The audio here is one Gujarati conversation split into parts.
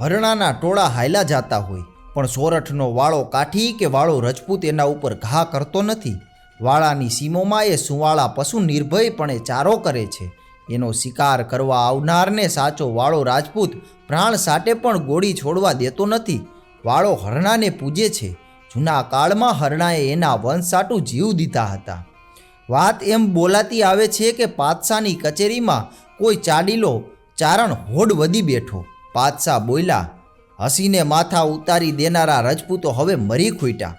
હરણાના ટોળા હાયલા જાતા હોય. પણ સોરઠનો વાળો કાઠી કે વાળો રજપૂત એના ઉપર ઘા કરતો નથી. વાળાની સીમોમાં એ સુવાળા પશુ નિર્ભયપણે ચારો કરે છે. એનો શિકાર કરવા આવનારને સાચો વાળો રાજપૂત પ્રાણ સાટે પણ ગોળી છોડવા દેતો નથી. વાળો હરણાને પૂજે છે. જૂના કાળમાં હરણાએ એના વંશ સાટું જીવ દીધા હતા. વાત એમ બોલાતી આવે છે કે પાતશાહની કચેરીમાં કોઈ ચાડીલો ચારણ હોડ વધી બેઠો. પાતશાહ બોલ્યા, હસીને માથા ઉતારી દેનારા રજપૂતો હવે મરી ખૂટ્યા.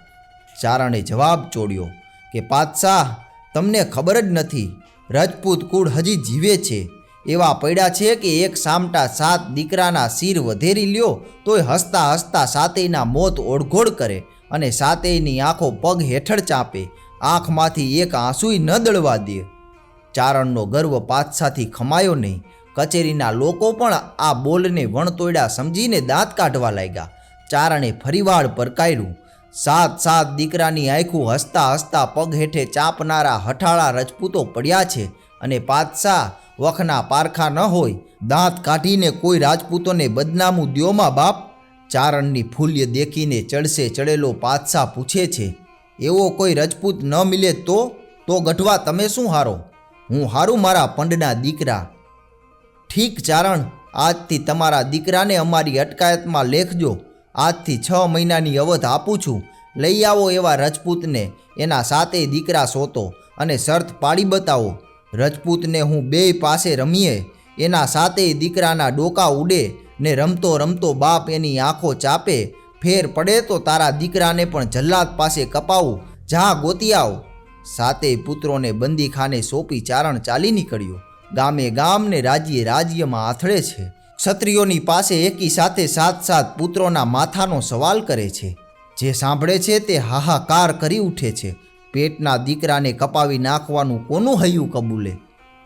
ચારણે જવાબ ચોડ્યો કે પાતશાહ તમને ખબર જ નથી, રજપૂત કુળ હજી જીવે છે. એવા પડ્યા છે કે એક સામટા સાત દીકરાના શિર વધેરી લ્યો, તોય હસતા હસતા સાતેયના મોત ઓળઘોળ કરે અને સાતેયની આંખો પગ હેઠળ ચાપે, આંખમાંથી એક આંસુય ન દળવા દે. ચારણનો ગર્વ પાદશાથી ખમાયો નહીં. કચેરીના લોકો પણ આ બોલને વણતોડ્યા સમજીને દાંત કાઢવા લાગ્યા. ચારણે ફરીવાર પરકાર્યું સાત સાત દીકરાની આંખું હસતા હસતા પગ હેઠે ચાપનારા હઠાળા રજપૂતો પડ્યા છે અને પાતશાહ વખના પારખા ન હોય, દાંત કાઢીને કોઈ રાજપૂતોને બદનામું દ્યોમાં બાપ? ચારણની ફૂલ્ય દેખીને ચડશે ચડેલો પાતશાહ પૂછે છે, એવો કોઈ રજપૂત ન મિલે તો? તો ગઢવા તમે શું હારો? હું હારું મારા પંડના દીકરા. ઠીક ચારણ, આજથી તમારા દીકરાને અમારી અટકાયતમાં લેખજો. આજથી છ મહિનાની અવધ આપું છું. લઈ આવો એવા રજપૂતને, એના સાતેય દીકરા સોતો અને શરત પાડી બતાવો. રજપૂતને હું બે પાસે રમીએ, એના સાતેય દીકરાના ડોકા ઉડે ને રમતો રમતો બાપ એની આંખો ચાપે. ફેર પડે તો તારા દીકરાને પણ જલ્લાદ પાસે કપાવું. જા ગોતી આવ. સાતેય પુત્રોને બંદીખાને સોંપી ચારણ ચાલી નીકળ્યો. ગામે ગામ ને રાજ્યે રાજ્યમાં આથડે છે. ક્ષત્રિયોની પાસે એકી સાથે સાત સાત પુત્રોના માથાનો સવાલ કરે છે. જે સાંભળે છે તે હાહાકાર કરી ઉઠે છે. પેટના દીકરાને કપાવી નાખવાનું કોનું હૈયું કબૂલે?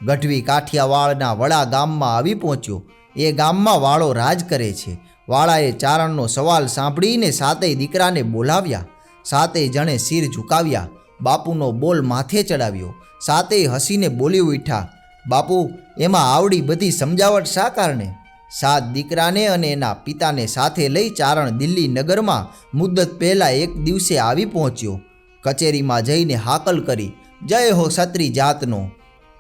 ગઢવી કાઠિયાવાડના વડા ગામમાં આવી પહોંચ્યો. એ ગામમાં વાળો રાજ કરે છે. વાળાએ ચારણનો સવાલ સાંભળીને સાતેય દીકરાને બોલાવ્યા. સાતેય જણે શિર ઝુકાવ્યા. બાપુનો બોલ માથે ચડાવ્યો. સાતેય હસીને બોલી ઉઠ્યા. બાપુ, એમાં આવડી બધી સમજાવટ શા કારણે? સાત દીકરાને અને એના પિતાને સાથે લઈ ચારણ દિલ્હી નગરમાં મુદ્દત પહેલાં એક દિવસે આવી પહોંચ્યો. કચેરીમાં જઈને હાકલ કરી, જય હો સત્રી જાતનો.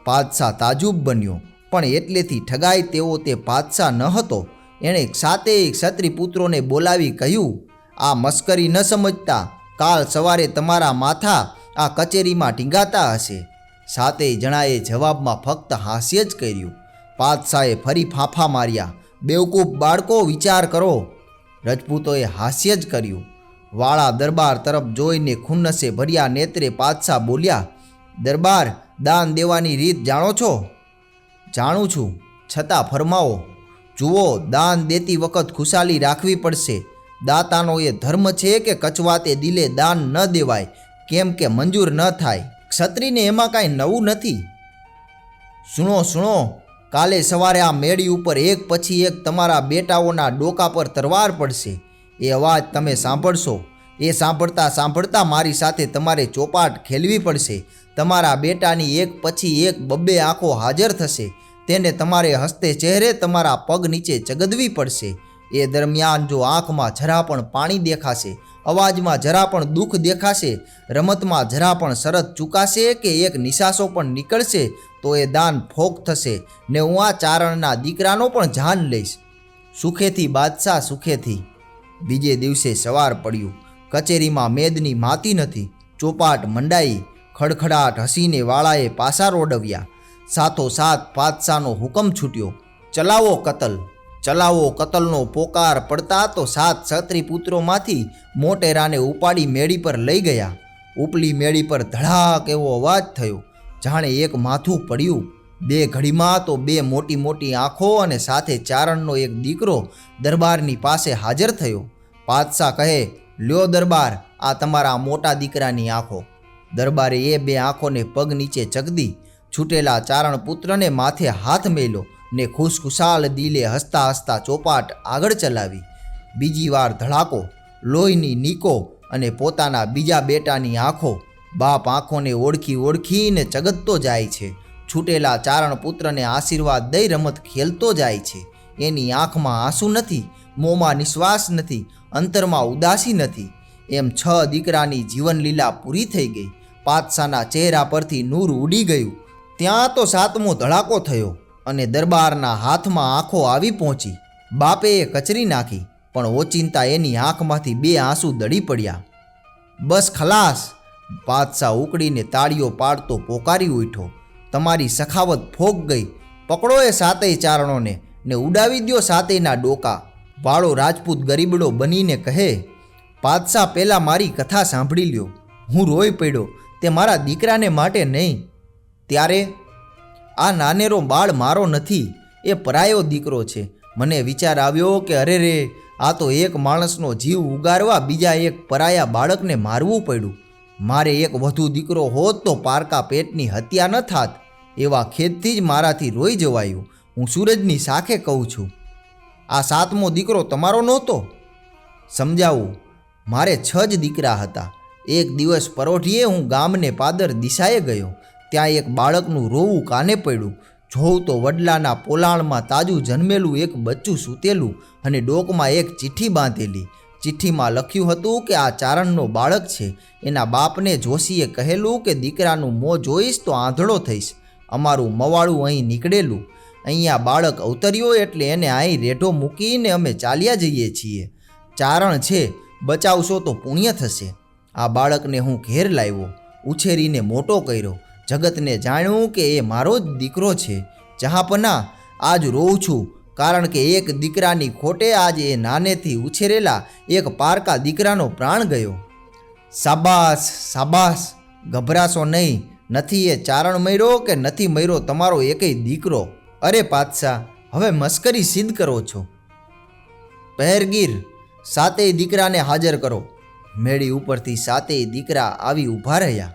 પાદશાહ તાજુબ બન્યો, પણ એટલેથી ઠગાય તેવો તે પાદશાહ ન હતો. એણે સાતેય ક્ષત્રિ પુત્રોને બોલાવી કહ્યું, આ મસ્કરી ન સમજતા. કાલ સવારે તમારા માથા આ કચેરીમાં ટીંગાતા હશે. સાતેય જણાએ જવાબમાં ફક્ત હાસ્ય જ કર્યું. પાદશાહે ફરી ફાંફા માર્યા. બેવકૂફ બાળકો, વિચાર કરો. રજપૂતોએ હાસ્ય જ કર્યું. વાળા દરબાર તરફ જોઈને ખુન્નસે ભર્યા નેત્રે પાદશાહ બોલ્યા, દરબાર, દાન દેવાની રીત જાણો છો? જાણું છું. છતાં ફરમાવો. જુઓ, દાન દેતી વખત ખુશાલી રાખવી પડશે. દાતાનો એ ધર્મ છે કે કચવાતે દિલે દાન ન દેવાય, કેમ કે મંજૂર ન થાય. ક્ષત્રિને એમાં કાંઈ નવું નથી. સુણો સુણો, કાલે સવારે આ મેળી ઉપર એક પછી એક તમારા બેટાઓના ડોકા પર તરવાર પડશે. એ અવાજ તમે સાંભળશો. એ સાંભળતા સાંભળતા મારી સાથે તમારે ચોપાટ ખેલવી પડશે. તમારા બેટાની એક પછી એક બબ્બે આંખો હાજર થશે. તેને તમારે હસ્તે ચહેરે તમારા પગ નીચે ચગદવી પડશે. એ દરમિયાન જો આંખમાં જરા પણ પાણી દેખાશે અવાજમાં જરા પણ દુઃખ દેખાશે, રમતમાં જરા પણ શરત ચૂકાશે કે એક નિશાસો પણ નીકળશે, તો એ દાન ફોક થશે. ને હું આ ચારણના દીકરાનો પણ જાન લઈશ. સુખેથી બાદશાહ સુખેથી. બીજે દિવસે સવાર પડ્યું. કચેરીમાં મેદની માતી નથી. ચોપાટ મંડાઈ, ખડખડાટ હસીને વાળાએ પાસા રોડવ્યા સાથો સાથ પાદશાહનો હુકમ છૂટ્યો. ચલાવો કતલ. ચલાવો, કતલનો પોકાર પડતા તો સાત છત્રી પુત્રોમાંથી મોટેરાને ઉપાડી મેળી પર લઈ ગયા. ઉપલી મેળી પર ધડાક એવો અવાજ થયો, જાણે એક માથું પડ્યું. બે ઘડીમાં તો બે મોટી મોટી આંખો અને સાથે ચારણનો એક દીકરો દરબારની પાસે હાજર થયો. પાદશાહ કહે, લ્યો દરબાર, આ તમારા મોટા દીકરાની આંખો. દરબારે એ બે આંખોને પગ નીચે ચગદી છૂટેલા ચારણ પુત્રને માથે હાથ મેલ્યો. ને ખુશખુશાલ દિલે હસતા હસતા ચોપાટ આગળ ચલાવી. બીજી વાર ધડાકો, લોહીની નીકો અને પોતાના બીજા બેટાની આંખો બાપ આંખોને ઓળખી ઓળખીને ચગતતો જાય છે. છૂટેલા ચારણ પુત્રને આશીર્વાદ દઈ રમત ખેલતો જાય છે. એની આંખમાં આંસુ નથી, મોંમાં નિશ્વાસ નથી, અંતરમાં ઉદાસી નથી. એમ છ દીકરાની જીવનલીલા પૂરી થઈ ગઈ. પાતશાના ચહેરા પરથી નૂર ઉડી ગયું. ત્યાં તો સાતમો ધડાકો થયો. અને દરબારના હાથમાં આંખો આવી પહોંચી. બાપે એ કચરી નાખી, પણ ઓચિંતા એની આંખમાંથી બે આંસુ દડી પડ્યા. બસ ખલાસ! બાદશાહ ઉકળીને તાળીઓ પાડતો પોકારી ઉઠ્યો. તમારી સખાવત ફોગ ગઈ. પકડો એ સાતેય ચારણોને ને ઉડાવી દ્યો સાતેયના ડોકા. વાળો રાજપૂત ગરીબડો બનીને કહે, બાદશાહ પહેલાં મારી કથા સાંભળી લ્યો. હું રોઈ પડ્યો. તે મારા દીકરાને માટે નહીં. ત્યારે આ નાનેરો બાળ મારો નથી, એ પરાયો દીકરો છે. મને વિચાર આવ્યો કે અરે રે, આ તો એક માણસનો જીવ ઉગારવા બીજા એક પરાયા બાળકને મારવું પડ્યું. મારે એક વધુ દીકરો હોત તો પારકા પેટની હત્યા ન થાત, એવા ખેદથી જ મારાથી રોઈ જવાયું. હું સૂરજની સાખે કહું છું, આ સાતમો દીકરો તમારો નહોતો? સમજાવું, મારે છ જ દીકરા હતા. એક દિવસ પરોઠીએ હું ગામને પાદર દિશાએ ગયો. ત્યાં એક બાળકનું રોવું કાને પડ્યું? જોઉં તો વડલાના પોલાણમાં તાજું જન્મેલું એક બચ્ચું સૂતેલું અને ડોકમાં એક ચિઠ્ઠી બાંધેલી. ચિઠ્ઠીમાં લખ્યું હતું કે આ ચારણનો બાળક છે. એના બાપને જોશીએ કહેલું કે, દીકરાનું મોં જોઈશ તો આંધળો થઈશ. અમારું મવાળું અહીં નીકળેલું. અહીંયા બાળક અવતર્યો એટલે એને અહીં રેઢો મૂકીને અમે ચાલ્યા જઈએ છીએ. ચારણ છે. બચાવશો તો પુણ્ય થશે. આ બાળકને હું ઘેર લાવ્યો. ઉછેરીને મોટો કર્યો. જગતને જાણ્યું કે એ મારો જ દીકરો છે જહાપના આજ રોઉં છું, કારણ કે એક દીકરાની ખોટે આજ એ નાનેથી ઉછેરેલા એક પારકા દીકરાનો પ્રાણ ગયો. સાબાસ સાબાસ, ગભરાશો નહીં, નથી એ ચારણ મર્યો કે નથી મર્યો તમારો એકેય દીકરો? અરે પાતશાહ, હવે મસ્કરી સિદ્ધ કરો છો. પહેરગીર, સાતેય દીકરાને હાજર કરો. મેળી ઉપરથી સાતેય દીકરા આવી ઊભા રહ્યા.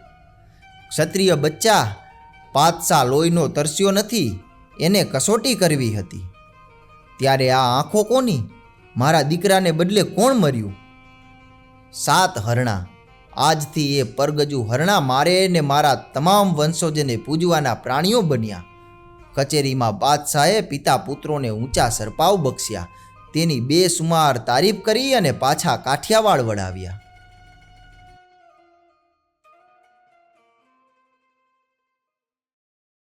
ક્ષત્રિય બચ્ચા પાતશાહ લોહીનો તરસ્યો નથી, એને કસોટી કરવી હતી. ત્યારે આ આંખો કોની? મારા દીકરાને બદલે કોણ મર્યું? સાત હરણા. આજથી એ પરગજુ હરણા મારે ને મારા તમામ વંશોજને પૂજવાના પ્રાણીઓ બન્યા. કચેરીમાં બાદશાહે પિતા પુત્રોને ઊંચા સરપાવ બક્ષ્યા. તેની બેસુમાર તારીફ કરી અને પાછા કાઠિયાવાડ વળાવ્યા.